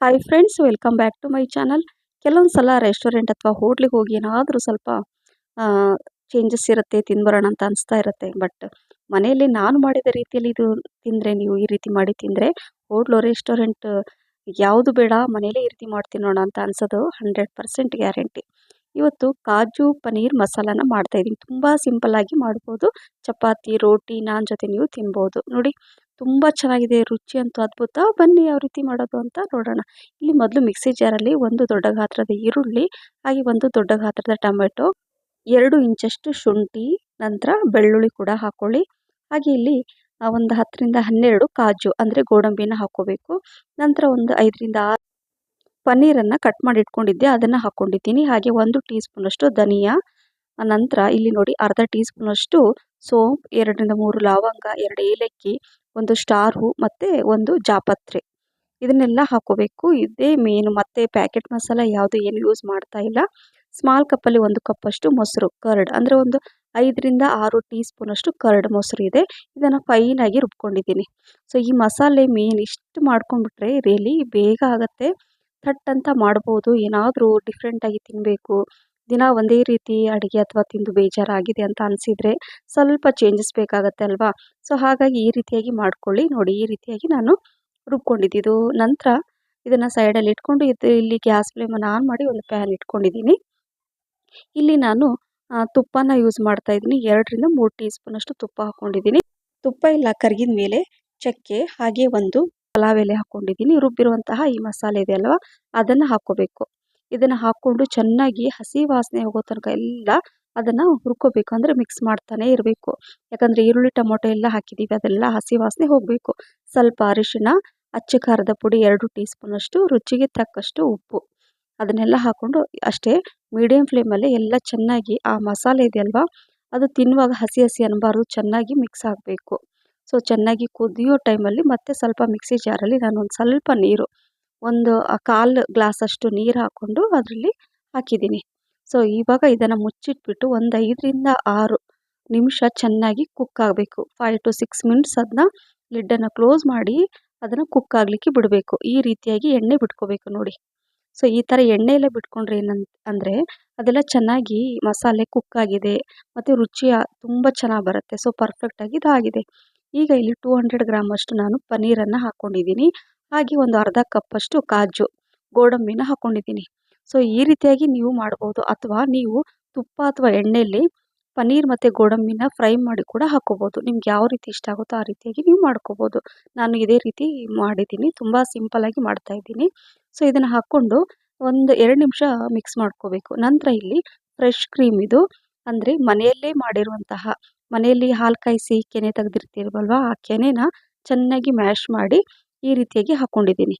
Hi friends welcome back to my channel ಕೆಲವೊಂದು ಸಲ restaurant ಅಥವಾ ಹೋಟ್ಲಿಗೆ ಹೋಗಿ ಏನಾದರೂ ಸ್ವಲ್ಪ ಚೇಂಜಸ್ ಇರುತ್ತೆ, ತಿನ್ಬರೋಣ ಅಂತ ಅನಿಸ್ತಾ ಇರುತ್ತೆ. ಬಟ್ ಮನೆಯಲ್ಲಿ ನಾನು ಮಾಡಿದ ರೀತಿಯಲ್ಲಿ ಇದು ತಿಂದರೆ, ನೀವು ಈ ರೀತಿ ಮಾಡಿ ತಿಂದರೆ ಹೋಟ್ಲು ರೆಸ್ಟೋರೆಂಟ್ ಯಾವುದು ಬೇಡ, ಮನೆಯಲ್ಲೇ ಈ ರೀತಿ ಮಾಡಿ ತಿನ್ನೋಣ ಅಂತ ಅನ್ಸೋದು ಹಂಡ್ರೆಡ್ ಪರ್ಸೆಂಟ್ ಗ್ಯಾರಂಟಿ ಇವತ್ತು ಕಾಜು ಪನ್ನೀರ್ ಮಸಾಲಾನ ಮಾಡ್ತಾಯಿದ್ದೀನಿ ತುಂಬ ಸಿಂಪಲ್ಲಾಗಿ ಮಾಡ್ಬೋದು. ಚಪಾತಿ, ರೋಟಿ, ನಾನ್ ಜೊತೆ ನೀವು ತಿನ್ಬೋದು. ನೋಡಿ ತುಂಬ ಚೆನ್ನಾಗಿದೆ, ರುಚಿ ಅಂತೂ ಅದ್ಭುತ. ಬನ್ನಿ ಯಾವ ರೀತಿ ಮಾಡೋದು ಅಂತ ನೋಡೋಣ. ಇಲ್ಲಿ ಮೊದಲು ಮಿಕ್ಸಿ ಜಾರಲ್ಲಿ ಒಂದು ದೊಡ್ಡ ಗಾತ್ರದ ಈರುಳ್ಳಿ, ಹಾಗೆ ಒಂದು ದೊಡ್ಡ ಗಾತ್ರದ ಟೊಮೆಟೊ, ಎರಡು ಇಂಚಷ್ಟು ಶುಂಠಿ, ನಂತರ ಬೆಳ್ಳುಳ್ಳಿ ಕೂಡ ಹಾಕ್ಕೊಳ್ಳಿ ಹಾಗೆ ಇಲ್ಲಿ ಒಂದು ಹತ್ತರಿಂದ ಹನ್ನೆರಡು ಕಾಜು, ಅಂದರೆ ಗೋಡಂಬಿನ ಹಾಕ್ಕೋಬೇಕು. ನಂತರ ಒಂದು ಐದರಿಂದ ಆರು ಪನ್ನೀರನ್ನು ಕಟ್ ಮಾಡಿ ಇಟ್ಕೊಂಡಿದ್ದೆ, ಅದನ್ನು ಹಾಕ್ಕೊಂಡಿದ್ದೀನಿ. ಹಾಗೆ ಒಂದು ಟೀ ಸ್ಪೂನಷ್ಟು ಧನಿಯಾ ನಂತರ ಇಲ್ಲಿ ನೋಡಿ ಅರ್ಧ ಟೀ ಸ್ಪೂನಷ್ಟು ಸೋಂಪು, ಎರಡರಿಂದ ಮೂರು ಲವಂಗ, ಎರಡು ಏಲಕ್ಕಿ, ಒಂದು ಸ್ಟಾರ್ ಹೂ ಮತ್ತು ಒಂದು ಜಾಪತ್ರೆ. ಇದನ್ನೆಲ್ಲ ಹಾಕೋಬೇಕು. ಇದೇ ಮೇನು ಮತ್ತು ಪ್ಯಾಕೆಟ್ ಮಸಾಲ ಯಾವುದು ಏನು ಯೂಸ್ ಮಾಡ್ತಾ ಇಲ್ಲ. ಸ್ಮಾಲ್ ಕಪ್ಪಲ್ಲಿ ಒಂದು ಕಪ್ಪಷ್ಟು ಮೊಸರು ಕರ್ಡ್ ಅಂದರೆ ಒಂದು ಐದರಿಂದ ಆರು ಟೀ ಸ್ಪೂನಷ್ಟು ಕರ್ಡ್ ಮೊಸರು ಇದೆ. ಇದನ್ನು ಫೈನಾಗಿ ರುಬ್ಕೊಂಡಿದ್ದೀನಿ. ಸೊ ಈ ಮಸಾಲೆ ಮೇನ್ ಇಷ್ಟು ಮಾಡ್ಕೊಂಡ್ಬಿಟ್ರೆ ರಿಯಲಿ ಬೇಗ ಆಗುತ್ತೆ. ಥಟ್ ಅಂತ ಮಾಡ್ಬೋದು. ಏನಾದರೂ ಡಿಫ್ರೆಂಟಾಗಿ ತಿನ್ನಬೇಕು ದಿನ ಒಂದೇ ರೀತಿ ಅಡುಗೆ ಅಥವಾ ತಿಂದು ಬೇಜಾರಾಗಿದೆ ಅಂತ ಅನಿಸಿದರೆ ಸ್ವಲ್ಪ ಚೇಂಜಸ್ ಬೇಕಾಗತ್ತೆ ಅಲ್ವಾ? ಸೊ ಹಾಗಾಗಿ ಈ ರೀತಿಯಾಗಿ ಮಾಡ್ಕೊಳ್ಳಿ. ನೋಡಿ, ಈ ರೀತಿಯಾಗಿ ನಾನು ರುಬ್ಕೊಂಡಿದ್ದು. ನಂತರ ಇದನ್ನು ಸೈಡಲ್ಲಿ ಇಟ್ಕೊಂಡು ಇದು ಇಲ್ಲಿ ಗ್ಯಾಸ್ ಫ್ಲೇಮನ್ನು ಆನ್ ಮಾಡಿ ಒಂದು ಪ್ಯಾನ್ ಇಟ್ಕೊಂಡಿದ್ದೀನಿ. ಇಲ್ಲಿ ನಾನು ತುಪ್ಪನ ಯೂಸ್ ಮಾಡ್ತಾ ಇದ್ದೀನಿ. ಎರಡರಿಂದ ಮೂರು ಟೀ ಸ್ಪೂನಷ್ಟು ತುಪ್ಪ ಹಾಕ್ಕೊಂಡಿದ್ದೀನಿ ತುಪ್ಪ ಇಲ್ಲ ಕರಗಿದ ಮೇಲೆ ಚಕ್ಕೆ, ಹಾಗೆ ಒಂದು ಪಲಾವ್ ಎಲೆ ಹಾಕ್ಕೊಂಡಿದ್ದೀನಿ ರುಬ್ಬಿರುವಂತಹ ಈ ಮಸಾಲೆ ಇದೆ ಅಲ್ವಾ? ಅದನ್ನು ಹಾಕ್ಕೋಬೇಕು. ಇದನ್ನು ಹಾಕ್ಕೊಂಡು ಚೆನ್ನಾಗಿ ಹಸಿ ವಾಸನೆ ಹೋಗೋ ತನಕ ಎಲ್ಲ ಅದನ್ನು ಹುರ್ಕೋಬೇಕು. ಅಂದರೆ ಮಿಕ್ಸ್ ಮಾಡ್ತಾನೆ ಇರಬೇಕು. ಯಾಕಂದರೆ ಈರುಳ್ಳಿ, ಟೊಮೊಟೊ ಎಲ್ಲ ಹಾಕಿದ್ದೀವಿ ಅದೆಲ್ಲ ಹಸಿ ವಾಸನೆ ಹೋಗಬೇಕು. ಸ್ವಲ್ಪ ಅರಿಶಿಣ, ಅಚ್ಚ ಖಾರದ ಪುಡಿ ಎರಡು ಟೀ ಸ್ಪೂನಷ್ಟು ರುಚಿಗೆ ತಕ್ಕಷ್ಟು ಉಪ್ಪು. ಅದನ್ನೆಲ್ಲ ಹಾಕ್ಕೊಂಡು ಅಷ್ಟೇ ಮೀಡಿಯಂ ಫ್ಲೇಮಲ್ಲಿ ಎಲ್ಲ ಚೆನ್ನಾಗಿ ಆ ಮಸಾಲೆ ಇದೆಯಲ್ವಾ, ಅದು ತಿನ್ನುವಾಗ ಹಸಿ ಹಸಿ ಅನ್ನಬಾರ್ದು ಚೆನ್ನಾಗಿ ಮಿಕ್ಸ್ ಆಗಬೇಕು. ಸೊ ಚೆನ್ನಾಗಿ ಕುದಿಯೋ ಟೈಮಲ್ಲಿ ಮತ್ತೆ ಸ್ವಲ್ಪ ಮಿಕ್ಸಿ ಜಾರಲ್ಲಿ ನಾನು ಒಂದು ಸ್ವಲ್ಪ ನೀರು ಒಂದು ಕಾಲು ಗ್ಲಾಸಷ್ಟು ನೀರು ಹಾಕ್ಕೊಂಡು ಅದರಲ್ಲಿ ಹಾಕಿದ್ದೀನಿ. ಸೊ, ಇವಾಗ ಇದನ್ನು ಮುಚ್ಚಿಟ್ಬಿಟ್ಟು ಒಂದು ಐದರಿಂದ ಆರು ನಿಮಿಷ ಚೆನ್ನಾಗಿ ಕುಕ್ ಆಗಬೇಕು. ಫೈವ್ ಟು ಸಿಕ್ಸ್ ಮಿನಿಟ್ಸ್ ಅದನ್ನ ಲಿಡ್ಡನ್ನು ಕ್ಲೋಸ್ ಮಾಡಿ ಅದನ್ನು ಕುಕ್ ಆಗಲಿಕ್ಕೆ ಬಿಡಬೇಕು. ಈ ರೀತಿಯಾಗಿ ಎಣ್ಣೆ ಬಿಟ್ಕೋಬೇಕು ನೋಡಿ. ಸೊ, ಈ ಥರ ಎಣ್ಣೆಯಲ್ಲೇ ಬಿಟ್ಕೊಂಡ್ರೆ ಏನಂತ, ಅಂದರೆ ಅದೆಲ್ಲ ಚೆನ್ನಾಗಿ ಮಸಾಲೆ ಕುಕ್ ಆಗಿದೆ ಮತ್ತು ರುಚಿ ತುಂಬ ಚೆನ್ನಾಗಿ ಬರುತ್ತೆ. ಸೊ ಪರ್ಫೆಕ್ಟಾಗಿ ಇದಾಗಿದೆ. ಈಗ ಇಲ್ಲಿ ಟೂ ಹಂಡ್ರೆಡ್ ಗ್ರಾಮ್ ಅಷ್ಟು ನಾನು ಪನ್ನೀರನ್ನು ಹಾಕ್ಕೊಂಡಿದ್ದೀನಿ ಹಾಗೆ ಒಂದು ಅರ್ಧ ಕಪ್ಪಷ್ಟು ಕಾಜು ಗೋಡಂಬಿನ ಹಾಕ್ಕೊಂಡಿದ್ದೀನಿ ಸೊ, ಈ ರೀತಿಯಾಗಿ ನೀವು ಮಾಡ್ಬೋದು ಅಥವಾ ನೀವು ತುಪ್ಪ ಅಥವಾ ಎಣ್ಣೆಯಲ್ಲಿ ಪನ್ನೀರ್ ಮತ್ತು ಗೋಡಂಬಿನ ಫ್ರೈ ಮಾಡಿ ಕೂಡ ಹಾಕ್ಕೋಬೋದು ನಿಮ್ಗೆ ಯಾವ ರೀತಿ ಇಷ್ಟ ಆಗುತ್ತೋ ಆ ರೀತಿಯಾಗಿ ನೀವು ಮಾಡ್ಕೋಬೋದು. ನಾನು ಇದೇ ರೀತಿ ಮಾಡಿದ್ದೀನಿ. ತುಂಬ ಮಾಡ್ತಾ ಇದ್ದೀನಿ. ಸೊ, ಇದನ್ನು ಹಾಕ್ಕೊಂಡು ಒಂದು ಎರಡು ನಿಮಿಷ ಮಿಕ್ಸ್ ಮಾಡ್ಕೋಬೇಕು. ನಂತರ ಇಲ್ಲಿ ಫ್ರೆಶ್ ಕ್ರೀಮ್ ಇದು ಅಂದರೆ ಮನೆಯಲ್ಲೇ ಮಾಡಿರುವಂತಹ ಮನೆಯಲ್ಲಿ ಹಾಲು ಕಾಯಿಸಿ ಕೆನೆ ತೆಗೆದಿರ್ತೀವಲ್ವ ಆ ಕೆನೆನ ಚೆನ್ನಾಗಿ ಮ್ಯಾಶ್ ಮಾಡಿ ಈ ರೀತಿಯಾಗಿ ಹಾಕ್ಕೊಂಡಿದ್ದೀನಿ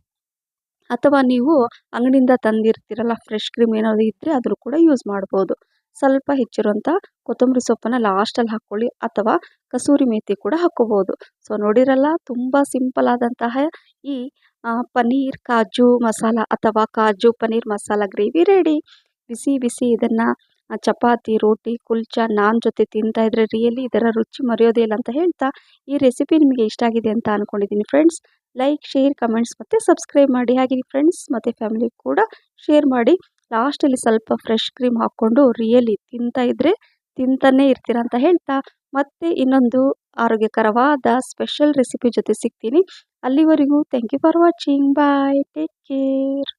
ಅಥವಾ ನೀವು ಅಂಗಡಿಯಿಂದ ತಂದಿರ್ತೀರಲ್ಲ ಫ್ರೆಶ್ ಕ್ರೀಮ್ ಏನಾದರೂ ಇದ್ದರೆ ಅದನ್ನು ಕೂಡ ಯೂಸ್ ಮಾಡ್ಬೋದು. ಸ್ವಲ್ಪ ಹೆಚ್ಚಿರುವಂಥ ಕೊತ್ತಂಬರಿ ಸೊಪ್ಪನ್ನು ಲಾಸ್ಟಲ್ಲಿ ಹಾಕ್ಕೊಳ್ಳಿ, ಅಥವಾ ಕಸೂರಿ ಮೇಥಿ ಕೂಡ ಹಾಕ್ಕೋಬೋದು. ಸೊ ನೋಡಿರಲ್ಲ, ತುಂಬ ಸಿಂಪಲ್ ಆದಂತಹ ಈ ಪನ್ನೀರ್ ಕಾಜು ಮಸಾಲ ಅಥವಾ ಕಾಜು ಪನ್ನೀರ್ ಮಸಾಲ ಗ್ರೇವಿ ರೆಡಿ ಬಿಸಿ ಬಿಸಿ ಇದನ್ನು ಚಪಾತಿ, ರೋಟಿ, ಕುಲ್ಚ ನಾನ್ ಜೊತೆ ತಿಂತಾ ಇದ್ರೆ ರಿಯಲಿ ಇದರ ರುಚಿ ಮರೆಯೋದೇ ಇಲ್ಲ ಅಂತ ಹೇಳ್ತಾ ಈ ರೆಸಿಪಿ ನಿಮಗೆ ಇಷ್ಟ ಆಗಿದೆ ಅಂತ ಅಂದ್ಕೊಂಡಿದ್ದೀನಿ ಫ್ರೆಂಡ್ಸ್ ಲೈಕ್ ಶೇರ್ ಕಮೆಂಟ್ಸ್ ಮತ್ತು ಸಬ್ಸ್ಕ್ರೈಬ್ ಮಾಡಿ. ಹಾಗೆ ಫ್ರೆಂಡ್ಸ್ ಮತ್ತು ಫ್ಯಾಮಿಲಿ ಕೂಡ ಶೇರ್ ಮಾಡಿ. ಲಾಸ್ಟಲ್ಲಿ ಸ್ವಲ್ಪ ಫ್ರೆಶ್ ಕ್ರೀಮ್ ಹಾಕ್ಕೊಂಡು ರಿಯಲಿ ತಿಂತಾ ಇದ್ದರೆ ತಿಂತಾನೇ ಇರ್ತೀರ ಅಂತ ಹೇಳ್ತಾ. ಮತ್ತೆ ಇನ್ನೊಂದು ಆರೋಗ್ಯಕರವಾದ ಸ್ಪೆಷಲ್ ರೆಸಿಪಿ ಜೊತೆ ಸಿಗ್ತೀನಿ. ಅಲ್ಲಿವರೆಗೂ thank you for watching bye take care